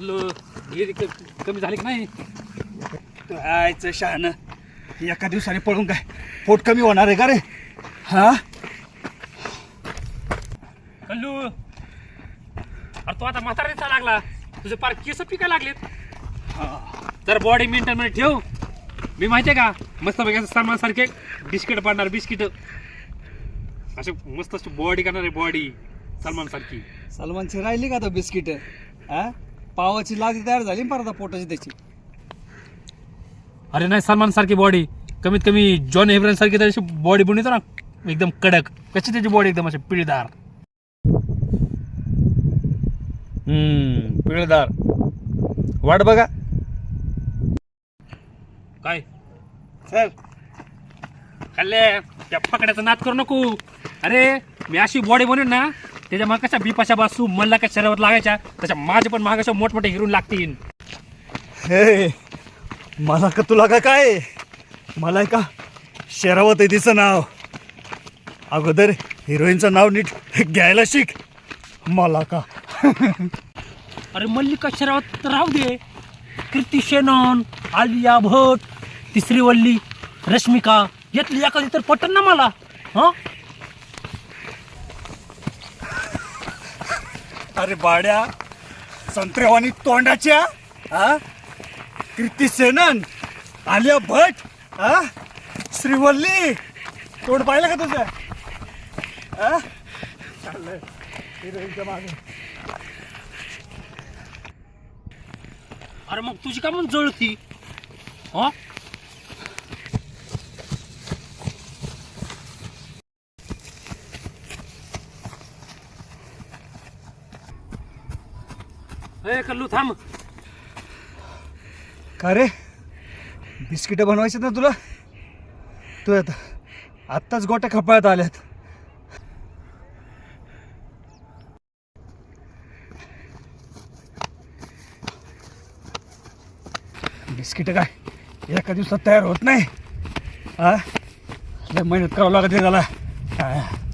हे क- कमी झाली की नाही? आयचं शहाण. एका दिवसाने पळून काय? पोट कमी होणार आहे का रे? हा? कल्लू. अरे तू आता म्हातारा दिसायला लागला. तुझे पार केस पिकायला लागलेत. तर बॉडी मेंटेन मध्ये ठेव. मी माहितीये का? मस्त पैकी सलमान सारखे बिस्किट पाडणार बिस्किट. असे मस्त अशी बॉडी करणार आहे बॉडी सलमान सारखी. सलमानची राहिली का तो बिस्किट? हा? पावाची लादी तयार झाली ना परत पोटाची त्याची. अरे नाही सलमान सारखी बॉडी कमीत कमी जॉन एब्रन सारखी तशी बॉडी बनवतो ना. एकदम कडक. कशी त्याची बॉडी एकदम अशी पिळदार. हम्म पिळदार. वाट बघा. काय? सर खाल्ले. त्या फकड्याचा नाद करू नको. अरे मी अशी बॉडी बनवून ना त्याच्या मग कशा बिपाशा बासू मला कशा शरीरावर लागायच्या? त्याच्या माझे पण मागाशा मोठमोठे हिरून लागतील. हे मला का तुला का काय? मला का शेरावत आहे तिचं नाव अगोदर हिरोईनचं नाव नीट घ्यायला शिक. मला का? अरे मल्लिका शरावत राहू दे. कीर्ती शेनॉन आलिया भट तिसरी वल्ली रश्मिका यातली एखादी तर पटन ना मला हा? अरे बाड्या संत्रेवानी तोंडाच्या हा? कीर्ती सेनन आलिया भट हा? श्रीवल्ली तोंड पाहिलं का तुझं? हा? चाललंय. हिरोईनच्या मागे. अरे मग तुझी का म्हणून जळती? हा? ए कल्लू थांब. का रे? बिस्किटं बनवायचे ना तुला? तू आता आत्ताच गोट्या खपाळ्यात आल्यात. बिस्किटं काय? एका दिवसात तयार होत नाही. हा? लय मेहनत करावं लागत आहे त्याला. हा.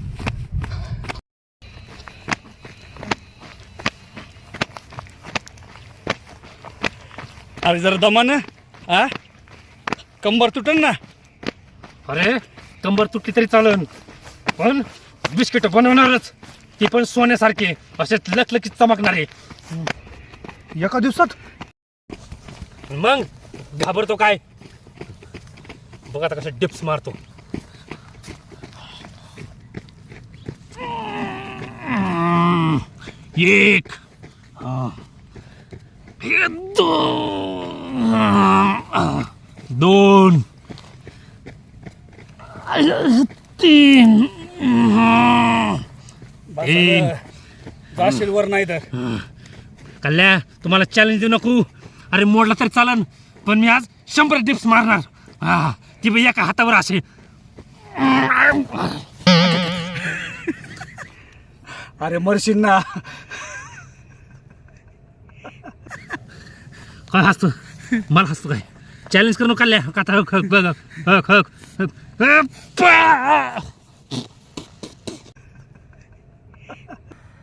अरे जरा दमानं हा कंबर तुटन ना. अरे कंबर तुटली तरी चालन. पण बिस्किट बनवणारच. ती पण सोन्यासारखे. असे लखलखीत चमकणारे. एका दिवसात? मग घाबरतो काय? बघ आता कसं डिप्स मारतो. एक. हे. दोन. दोन. तीन. तीन. जाशील वर नाही तर. कल्ल्या तुम्हाला चॅलेंज देऊ नको. अरे मोडला तरी चालन. पण मी आज शंभर डिप्स मारणार. हा ती बाई एका हातावर असे अरे मरशील ना. काय हसतो मला हसतो काय चॅलेंज करू कल्ल्या काता हक हक बघ हक!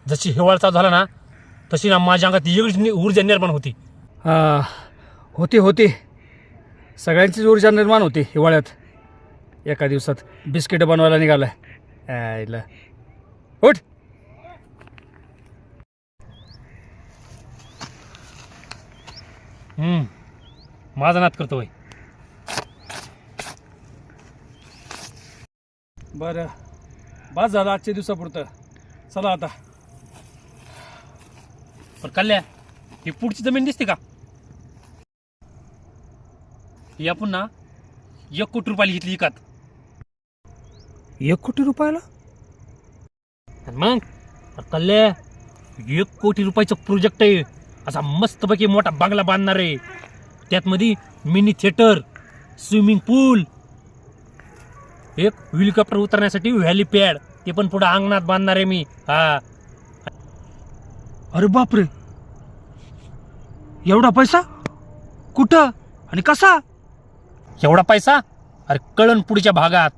जशी हिवाळा चालू झाला ना तशी ना माझ्या अंगात नि- ऊर्जा निर्माण होती. होती होती. सगळ्यांचीच ऊर्जा निर्माण होती हिवाळ्यात. एका दिवसात बिस्किट बनवायला निघालाय. आईला उठ! हम्म. माझा नाद करतो होय. बरं. बस झालं आजच्या दिवसापुरतं. चला आता. पण कल्ल्या ही पुढची जमीन दिसते का? ही आपण ना एक कोटी रुपयाला घेतली विकत एक कोटी रुपयाला? आणि मग? अरे कल्ल्या एक कोटी रुपयाचं प्रोजेक्ट आहे. असा मस्तपैकी मोठा बांगला बांधणार आहे. त्यातमध्ये मिनी थिएटर स्विमिंग पूल एक हेलिकॉप्टर उतरण्यासाठी व्हॅली पॅड ते पण पुढे अंगणात बांधणार आहे मी. हा. अरे बापरे. एवढा पैसा? कुठं आणि कसा? एवढा पैसा? अरे कळण पुढच्या भागात.